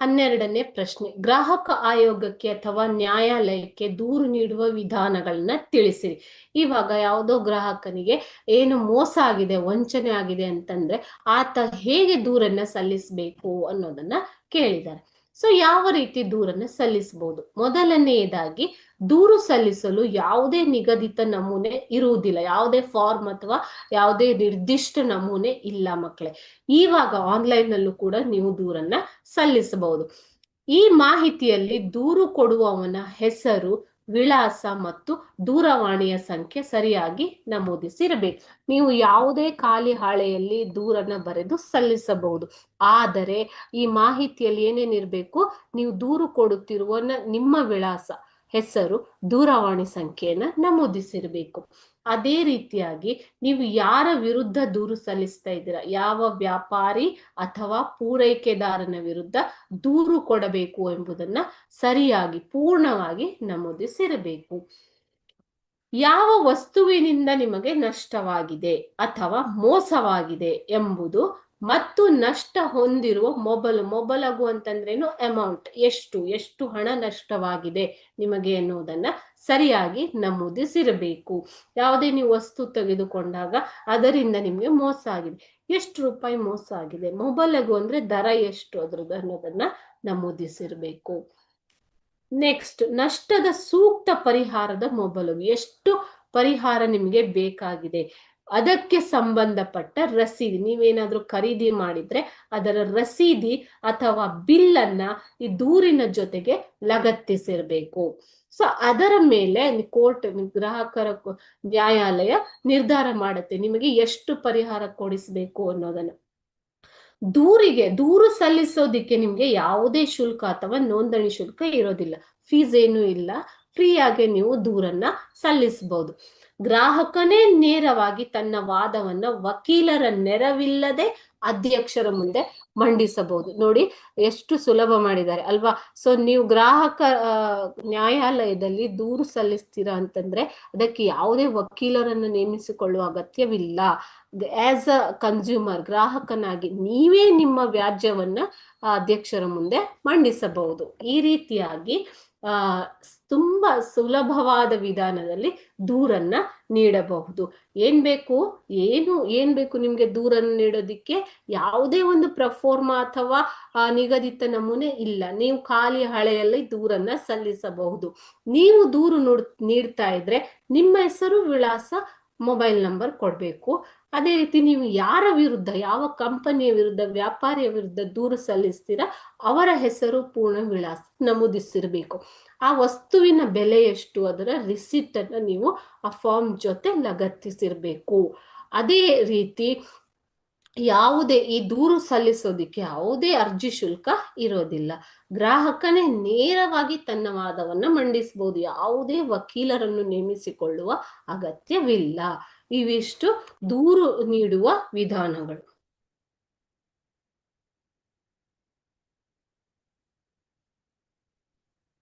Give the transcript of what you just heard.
ಹನ್ನೆರಡನೇ ಪ್ರಶ್ನೆ. ಗ್ರಾಹಕ ಆಯೋಗಕ್ಕೆ ಅಥವಾ ನ್ಯಾಯಾಲಯಕ್ಕೆ ದೂರು ನೀಡುವ ವಿಧಾನಗಳನ್ನ ತಿಳಿಸಿರಿ. ಇವಾಗ ಯಾವುದೋ ಗ್ರಾಹಕನಿಗೆ ಏನು ಮೋಸ ಆಗಿದೆ, ವಂಚನೆ ಆಗಿದೆ ಅಂತಂದ್ರೆ ಆತ ಹೇಗೆ ದೂರನ್ನ ಸಲ್ಲಿಸಬೇಕು ಅನ್ನೋದನ್ನ ಕೇಳಿದ್ದಾರೆ. ಸೊ ಯಾವ ರೀತಿ ದೂರನ್ನ ಸಲ್ಲಿಸಬಹುದು ಮೊದಲನೆಯದಾಗಿ, ದೂರು ಸಲ್ಲಿಸಲು ಯಾವುದೇ ನಿಗದಿತ ನಮೂನೆ ಇರುವುದಿಲ್ಲ. ಯಾವುದೇ ಫಾರ್ಮ್ ಅಥವಾ ಯಾವುದೇ ನಿರ್ದಿಷ್ಟ ನಮೂನೆ ಇಲ್ಲ ಮಕ್ಕಳೇ. ಈವಾಗ ಆನ್ಲೈನ್ ನಲ್ಲೂ ಕೂಡ ನೀವು ದೂರನ್ನ ಸಲ್ಲಿಸಬಹುದು. ಈ ಮಾಹಿತಿಯಲ್ಲಿ ದೂರು ಕೊಡುವವನ ಹೆಸರು ವಿಳಾಸ ಮತ್ತು ದೂರವಾಣಿಯ ಸಂಖ್ಯೆ ಸರಿಯಾಗಿ ನಮೂದಿಸಿರಬೇಕು. ನೀವು ಯಾವುದೇ ಖಾಲಿ ಹಾಳೆಯಲ್ಲಿ ದೂರನ್ನ ಬರೆದು ಸಲ್ಲಿಸಬಹುದು. ಆದರೆ ಈ ಮಾಹಿತಿಯಲ್ಲಿ ಏನೇನಿರ್ಬೇಕು? ನೀವು ದೂರು ಕೊಡುತ್ತಿರುವ ನಿಮ್ಮ ವಿಳಾಸ. ಹೆಸರು ದೂರವಾಣಿ ಸಂಖ್ಯೆಯನ್ನ ನಮೂದಿಸಿರ್ಬೇಕು. ಅದೇ ರೀತಿಯಾಗಿ ನೀವು ಯಾರ ವಿರುದ್ಧ ದೂರು ಸಲ್ಲಿಸ್ತಾ ಇದ್ದೀರಾ? ಯಾವ ವ್ಯಾಪಾರಿ ಅಥವಾ ಪೂರೈಕೆದಾರನ ವಿರುದ್ಧ ದೂರು ಕೊಡಬೇಕು ಎಂಬುದನ್ನ ಸರಿಯಾಗಿ ಪೂರ್ಣವಾಗಿ ನಮೂದಿಸಿರಬೇಕು. ಯಾವ ವಸ್ತುವಿನಿಂದ ನಿಮಗೆ ನಷ್ಟವಾಗಿದೆ ಅಥವಾ ಮೋಸವಾಗಿದೆ ಎಂಬುದು ಮತ್ತು ನಷ್ಟ ಹೊಂದಿರುವ ಮೊಬಲು, ಮೊಬಲಗು ಅಂತಂದ್ರೇನು? ಅಮೌಂಟ್ ಎಷ್ಟು ಎಷ್ಟು ಹಣ ನಷ್ಟವಾಗಿದೆ ನಿಮಗೆ ಎನ್ನುವುದನ್ನ ಸರಿಯಾಗಿ ನಮೂದಿಸಿರಬೇಕು. ಯಾವುದೇ ನೀವು ವಸ್ತು ತೆಗೆದುಕೊಂಡಾಗ ಅದರಿಂದ ನಿಮಗೆ ಮೋಸ ಆಗಿದೆ. ಎಷ್ಟು ರೂಪಾಯಿ ಮೋಸ ಆಗಿದೆ? ಮೊಬಲಗು ಅಂದ್ರೆ ದರ ಎಷ್ಟು? ಅದ್ರದ್ದು ಅನ್ನೋದನ್ನ ನಮೂದಿಸಿರ್ಬೇಕು. ನೆಕ್ಸ್ಟ್ ನಷ್ಟದ ಸೂಕ್ತ ಪರಿಹಾರದ ಮೊಬಲು. ಎಷ್ಟು ಪರಿಹಾರ ನಿಮಗೆ ಬೇಕಾಗಿದೆ? ಅದಕ್ಕೆ ಸಂಬಂಧಪಟ್ಟ ರಸೀದಿ. ನೀವೇನಾದ್ರೂ ಖರೀದಿ ಮಾಡಿದ್ರೆ ಅದರ ರಸೀದಿ ಅಥವಾ ಬಿಲ್ ಅನ್ನ ಈ ದೂರಿನ ಜೊತೆಗೆ ಲಗತ್ತಿಸಿರ್ಬೇಕು. ಸೊ ಅದರ ಮೇಲೆ ಕೋರ್ಟ್ ಗ್ರಾಹಕರ ನ್ಯಾಯಾಲಯ ನಿರ್ಧಾರ ಮಾಡುತ್ತೆ. ನಿಮಗೆ ಎಷ್ಟು ಪರಿಹಾರ ಕೊಡಿಸ್ಬೇಕು ಅನ್ನೋದನ್ನ. ದೂರಿಗೆ, ದೂರು ಸಲ್ಲಿಸೋದಿಕ್ಕೆ ನಿಮ್ಗೆ ಯಾವುದೇ ಶುಲ್ಕ ಅಥವಾ ನೋಂದಣಿ ಶುಲ್ಕ ಇರೋದಿಲ್ಲ. ಫೀಸ್ ಏನೂ ಇಲ್ಲ. ಫ್ರೀಯಾಗಿ ನೀವು ದೂರನ್ನ ಸಲ್ಲಿಸಬಹುದು ಗ್ರಾಹಕನೇ ನೇರವಾಗಿ ತನ್ನ ವಾದವನ್ನ ವಕೀಲರ ನೆರವಿಲ್ಲದೆ ಅಧ್ಯಕ್ಷರ ಮುಂದೆ ಮಂಡಿಸಬಹುದು. ನೋಡಿ, ಎಷ್ಟು ಸುಲಭ ಮಾಡಿದ್ದಾರೆ ಅಲ್ವಾ? ಸೊ ನೀವು ಗ್ರಾಹಕ ನ್ಯಾಯಾಲಯದಲ್ಲಿ ದೂರು ಸಲ್ಲಿಸ್ತೀರಾ ಅಂತಂದ್ರೆ, ಅದಕ್ಕೆ ಯಾವುದೇ ವಕೀಲರನ್ನು ನೇಮಿಸಿಕೊಳ್ಳುವ ಅಗತ್ಯವಿಲ್ಲ. ಆಸ್ ಅ ಕನ್ಸ್ಯೂಮರ್ ಗ್ರಾಹಕನಾಗಿ ನೀವೇ ನಿಮ್ಮ ವ್ಯಾಜ್ಯವನ್ನ ಅಧ್ಯಕ್ಷರ ಮುಂದೆ ಮಂಡಿಸಬಹುದು. ಈ ರೀತಿಯಾಗಿ ತುಂಬಾ ಸುಲಭವಾದ ವಿಧಾನದಲ್ಲಿ ದೂರನ್ನ ನೀಡಬಹುದು. ಏನ್ ಬೇಕು? ಏನು, ಏನ್ ಬೇಕು ನಿಮ್ಗೆ ದೂರನ್ನು ನೀಡೋದಿಕ್ಕೆ? ಯಾವುದೇ ಒಂದು ಪ್ರಫೋರ್ಮ ಅಥವಾ ನಿಗದಿತ ನಮೂನೆ ಇಲ್ಲ. ನೀವು ಖಾಲಿ ಹಳೆಯಲ್ಲಿ ದೂರನ್ನ ಸಲ್ಲಿಸಬಹುದು. ನೀವು ದೂರು ನೋಡ್, ನೀಡ್ತಾ ಇದ್ರೆ ನಿಮ್ಮ ಹೆಸರು, ವಿಳಾಸ, ಮೊಬೈಲ್ ನಂಬರ್ ಕೊಡ್ಬೇಕು. ಅದೇ ರೀತಿ ನೀವು ಯಾರ ವಿರುದ್ಧ, ಯಾವ ಕಂಪನಿಯ ವಿರುದ್ಧ, ವ್ಯಾಪಾರಿಯ ವಿರುದ್ಧ ದೂರು ಸಲ್ಲಿಸ್ತೀರಾ, ಅವರ ಹೆಸರು, ಪೂರ್ಣ, ವಿಳಾಸ ನಮೂದಿಸಿರ್ಬೇಕು. ಆ ವಸ್ತುವಿನ ಬೆಲೆ ಎಷ್ಟು, ಅದರ ರಿಸಿಪ್ಟ್ ನೀವು ಆ ಫಾರ್ಮ್ ಜೊತೆ ಲಗತ್ತಿಸಿರ್ಬೇಕು. ಅದೇ ರೀತಿ ಯಾವುದೇ ಈ ದೂರು ಸಲ್ಲಿಸೋದಿಕ್ಕೆ ಯಾವುದೇ ಅರ್ಜಿ ಶುಲ್ಕ ಇರೋದಿಲ್ಲ. ಗ್ರಾಹಕನೇ ನೇರವಾಗಿ ತನ್ನ ವಾದವನ್ನ ಮಂಡಿಸಬಹುದು ಯಾವುದೇ ವಕೀಲರನ್ನು ನೇಮಿಸಿಕೊಳ್ಳುವ ಅಗತ್ಯವಿಲ್ಲ. ಇವಿಷ್ಟು ದೂರು ನೀಡುವ ವಿಧಾನಗಳು.